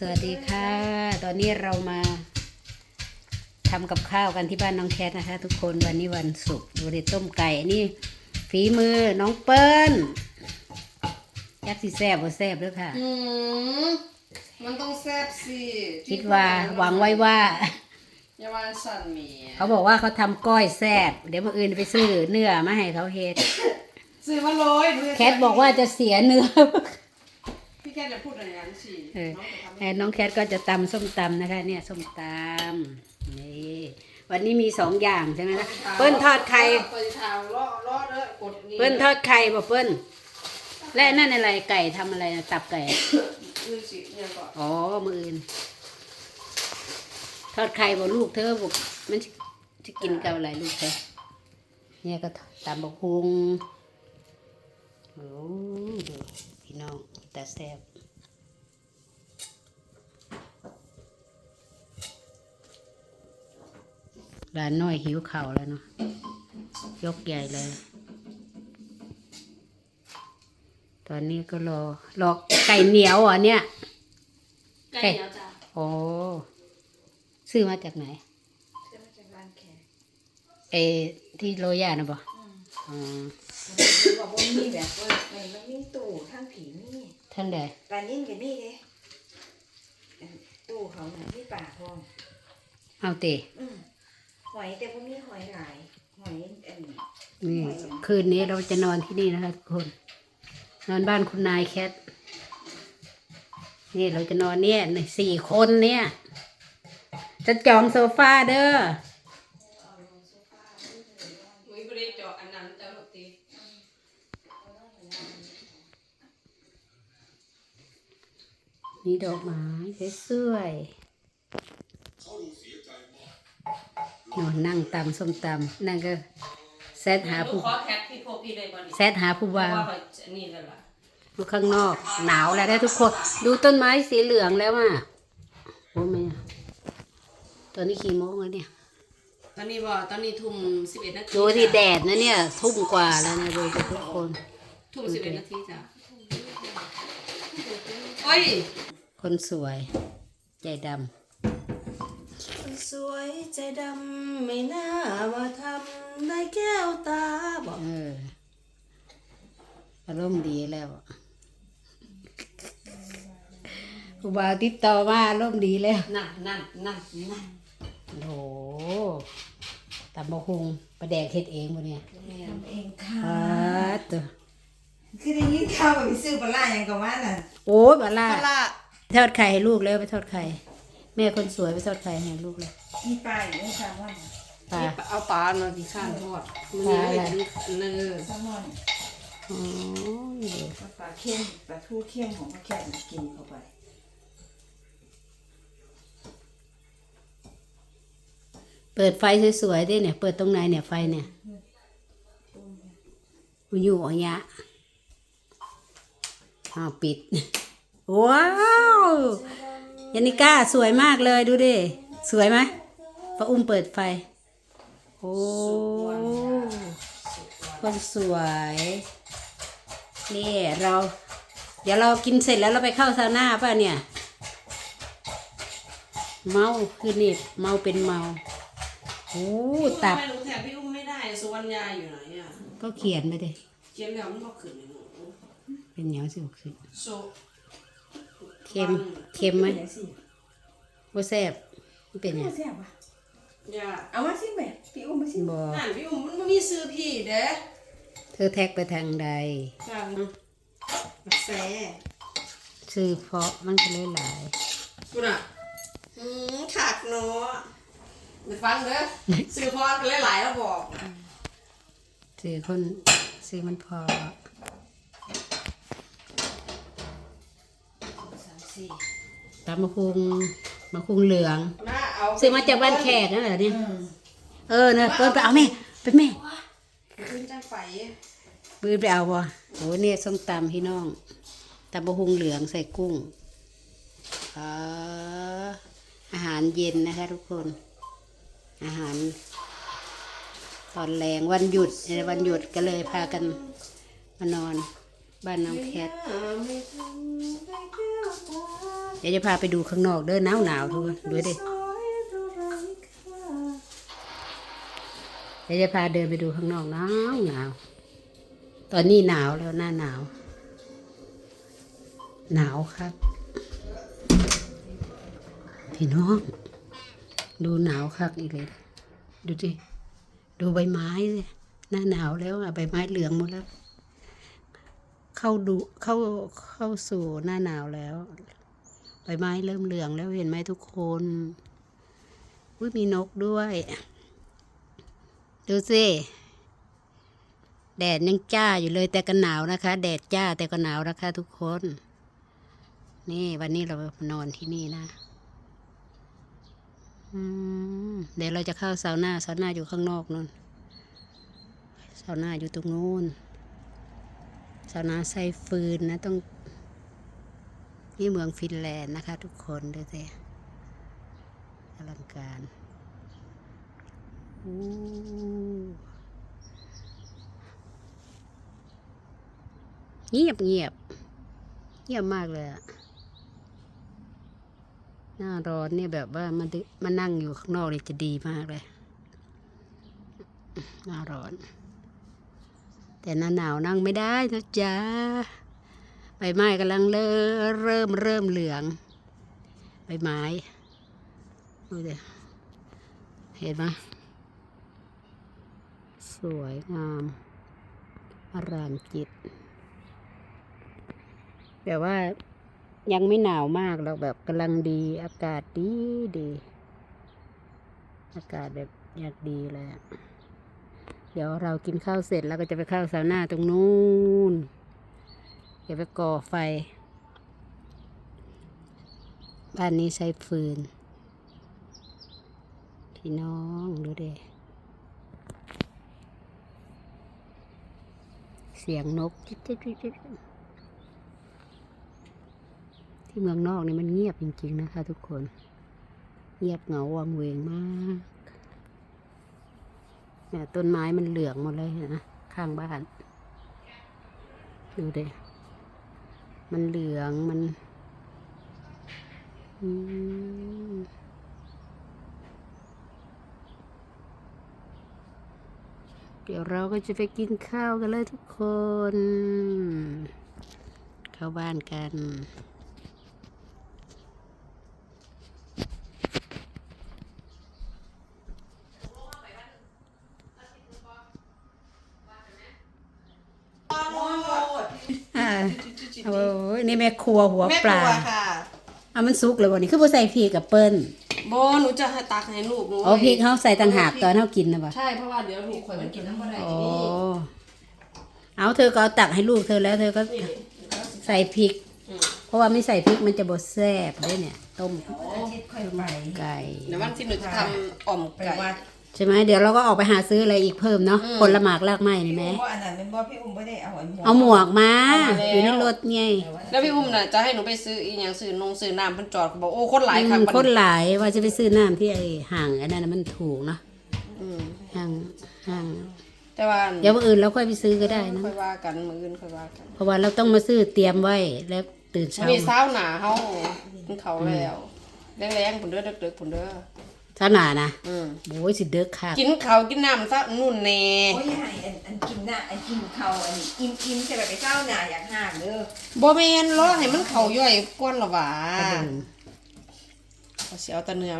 สวัสดีค่ะ ตอนนี้เรามาทำกับข้าวกันที่บ้านน้องแคทนะคะ ทุกคนวันนี้วันศุกร์ดูดิต้มไก่นี่ฝีมือน้องเปิ้ลยักษ์สีแซบบ่แซบด้วยค่ะ อืมมันต้องแซ่บสิคิดว่าหวังไว้ว่า อย่าว่าสั่นหมีเขาบอกว่าเขาทำก้อยแซบเดี๋ยวมื่ออื่นไปซื้อเนื้อมาให้เขาเฮ็ดซื้อมาโรยดูสิแคทบอกว่าจะเสียเนื้อพี่ แคทจะพูดอะไรอย่างนั้นสิเออน้องจะทำแอนน้องแคทก็จะตำส้มตำนะคะ เนี่ยส้มตำนี่วันนี้มีสองอย่างใช่ไหมนะเปิ้ลทอดไข่เปิดเท้าล่อล่อเด้อกดนี่เปิ้ลทอดไข่บ่เปิ้ลและนั่นอะไรไก่ทำอะไรนะตับไก่มือสิเนี่ยก่อนอ๋อมืออื่นทอดไข่บ่ลูกเธอบอกมันจะจะกินกับอะไรลูกเธอเนี่ยก็ตำบกฮุงโอ้ดู พี่น้องแต่แซ่บร้านน้อยหิวเข่าวแล้วเนาะยกใหญ่เลย ตอนนี้ก็รอรอไก่เหนียวเหรอะเนี่ยไก่เหนียวจ้ะโอ้ซื้อมาจากไหนซื้อมาจากร้านแขกเอที่โรย่านะบ่อ๋อบอ กว่ามีแบบว่ามันมันมีตู้ทั้งผีมีท่านใดปลานิ่มกับมีเด้อันตู้เขาน่ะมีป่าพร้อมเอาเตะอืมหอยแต่พวกมีหอยหลาย หอยอันนี่คืนนี้เราจะนอนที่นี่นะคะทุกคน นอนบ้านคุณนายแคทนี่เราจะนอนเนี่ยในสี่คนเนี่ย จะจองโซฟาเด้อ อุ้ยไม่ได้เจาะอันนั้นจะหลบตี มีดอกไม้สวยๆนอนนั่งตำส้มตำนั่งก็แซดหาผู้ขอแคทพี่พวกพี่ได้บ่นี่แซดหาผู้เพบ่าราะวว่าเขานี่แล้วล่ะดูข้างนอก หนาวแล้วได้ทุกคน ดูต้นไม้สีเหลืองแล้วอะโอ้แม่ตอนนี้กี่โมงแล้วเนี่ย ตอนนี้บ่ตอนนี้ทุ่มสิบเอ็ดนาทีดูที่แดดนะเนี่ยทุ่มกว่าแล้วนะดูสิทุกคน ทุ่มสิบเอ็ดนาทีจ้ะโอ้ย คนสวย ใจดสวยใจดำไม่น่ามาทำได้แก้วตาบอกำเอออารมณ์ดีแล้วผู้บ่าวติดต่อมาอารมณ์ดีแล้วนั่นนั่นนั่นนั่นโอ้โหตำบะฮุงประแดกเฮ็ดเองบ่เนี่ยทำเองค่ะอ่าตัวคือได้ยินข่าวว่าไปซื้อปลาร้าอย่างกับว่าน่ะโอ้ยบาล่าปลา ทอดไข่ให้ลูกเลยไปทอดไข่ แม่คนสวยไปทอดไข่ให้ลูกเลยมีปลาอยู่ในแซลมอนปลาเอาปลาเนาะที่ข้างทอดมันปลาอะไรเนื้อแซลมอนอ๋อกับปลาเค็มปลาทูเค็มของพ่อแค่กินเข้าไปเปิดไฟสวยๆด้วยเนี่ย เปิดตรงไหนเนี่ยไฟเนี่ยมันอยู่อ๋อยะอ้าวปิด ว้าว ยานิก้าสวยมากเลยดูดิ สวยไหมป้าอุ้มเปิดไฟ โอ้คนสวย นี่เรา เดี๋ยวเรากินเสร็จแล้วเราไปเข้าซาวน่าป่ะเนี่ย เมาคือนี่เมาเป็นเมา โอ้ตับ ไม่รู้แถบพี่อุ้มไม่ได้สุวรรณยาอยู่ไหนอะก็เขียนไปดิเขียนแล้วมันก็ขึ้นเลยหนูเป็นเหนียวสิบสิโซ เค็มเค็มไหมเดี๋ยวสิว่าแซ่บมันเป็นหยัง แซ่บว่ะยาเอามาสิแม่พี่อุ้มมาสิบอนั่นพี่อุ้มมันไม่มีซื้อพี่เด้เธอแท็กไปทางใด จังแซ่ซื้อเพราะมันก็เลยหลาย กูน่ะอืมขาดเนาะไปฟังเด้อซื้อพอกันหลายๆแล้วบอก ซื้อคนซื้อมันพอ สามสี่ตามมะคุงมะคุงเหลือง มาเอาซื้อมาจากบ้านแขกนั่นแหละเนี่ยเออเนอะเปิ้ลไปเอาแม่ไปแม่ขึ้นจังไฟปืนไปเอาบ่โหเนี่ยส้มตำพี่น้องตำมะคุงเหลืองใส่กุ้งอ่าอาหารเย็นนะคะ ทุกคน อาหาร ตอนแรงวันหยุดเอ่อวันหยุดก็เลยพากันมานอน บ้านน้องแคทไม่ทำได้แก้วตาดี๋ยวจะพาไปดูข้างนอกเด้อหนาวหนาวทุกคนดูดิสวยเท่าไรค่ะเดี๋ยวจะพาเดินไปดูข้างนอกหนาวหนาวตอนนี้หนาวแล้วหน้าหนาว หนาวครับ พี่น้อง ดูหนาวคักอีกเลย ดูดิดูใบไม้สิหน้าหนาวแล้วอะใบไม้เหลืองหมดแล้ว เข้าดูเข้าเข้าสู่หน้าหนาวแล้ว ใบไม้เริ่มเหลืองแล้วเห็นไหมทุกคนอุ้ยมีนกด้วย ดูสิแดดยังจ้าอยู่เลยแต่ก็หนาวนะคะ แดดจ้าแต่ก็หนาวนะคะ ทุกคน นี่วันนี้เรานอนที่นี่นะเดี๋ยวเราจะเข้าซาวน่าซาวน่าอยู่ข้างนอกนู่นซาวน่าอยู่ตรงนู้น ซาวนาใส่ฟืนนะต้องนี่เมืองฟินแลนด์นะคะ ทุกคนดูสิอลังการเงียบเงียบเงียบมากเลยอะหน้าร้อนเนี่ยแบบว่ามันมานั่งอยู่ข้างนอกเนี่ยจะดีมากเลย หน้าร้อน แต่หน้าหนาวนั่งไม่ได้นะจ๊ะใบไม้กำลังเริ่มเริ่มเริ่มเหลือง ใบไม้ดูดิเห็นไหมสวยงามอารามจิต แบบว่ายังไม่หนาวมากเราแบบกำลังดีอากาศดีดี อากาศแบบอยากดีเลยอะ เดี๋ยวเรากินข้าวเสร็จแล้วก็จะไปเข้าซาวหน่าตรงนู้นอย่าไปก่อไฟ บ้านนี้ใช้ฟืน พี่น้องดูเดเสียงนกที่เมืองนอกนี่มันเงียบจริง ๆ นะคะทุกคน เงียบเหงาวังเวงมาก เนี่ยต้นไม้มันเหลืองหมดเลยนะข้างบ้าน ดูเดมันเหลืองมันเดี๋ยวเราก็จะไปกินข้าวกันเลยทุกคน เข้าบ้านกัน อ่า โอ้ยนี่แม่ครัวหัวแม่ปครัลาวค่ะเอามันสุกเลยวันนี้คือบ่ใส่พริกกับเปิ้ลโบหนูจะให้ตักให้ลูกหนูเอาพริกเขาใส่ต่างหากตอนเขากินนะบ่ใช่เพราะว่าเดี๋ยวลูกข่อยมันกินน้ำมันได้โอ้ทีนี้เอาเธอก็เอาตักให้ลูกเธอแล้วเธอก็ใส่พริกอืมเพราะว่าไม่ใส่พริกมันจะบดแซ่บด้วยเนี่ย ต้มอาทิตย์ค่อยไปไก่ เดี๋ยววันที่หนูจะทำอ่อมไปไก่ วัด ใช่ไหมเดี๋ยวเราก็ออกไปหาซื้ออะไรอีกเพิ่มเนาะอืม ผลหมากรากไม้นี่ไหมพี่อุ้มว่าอันนั้นเป็นบ่พี่อุ้มไม่ได้เอาไอ้หมวกเอาหมวกมาเอามาแล้ว อยู่ในรถไงแล้วพี่อุ้มน่ะจะให้หนูไปซื้ออีหยังซื้อนงซื้อน้ำเพิ่นจอดเขาบอกโอ้คนหลายครั้งอืมคนหลายว่าจะไปซื้อน้ำที่ไอ้ห่างอันนั้นนะมันถูกเนาะอืมห่างห่างแต่ว่าเดี๋ยววันอื่นเราค่อยไปซื้อก็ได้นะค่อยว่ากันมื้ออื่นค่อยว่ากันเพราะว่าเราต้องมาซื้อเตรียมไว้แล้วตื่นวันเช้านี้มา เช้าหนาเฮากินเขาวแล้วแรงๆผุนเด้อดึกๆผุนเด้อ เช้าหนานะอืมโอ้ยสิเด็กค่ะกินข้าวกินน้ำซะนู่นแน่โอ้ยให้อันอันกินน่ะอันกินเขาอันนี้อิ่มอิ่มใช่ไหมไปเจ้าหน่าอยากห่างเด้อบ่แม่นรอให้มันเข้าย่อยก่อนละหว่ากระดูกเอาสิเอาแต่เนื้อ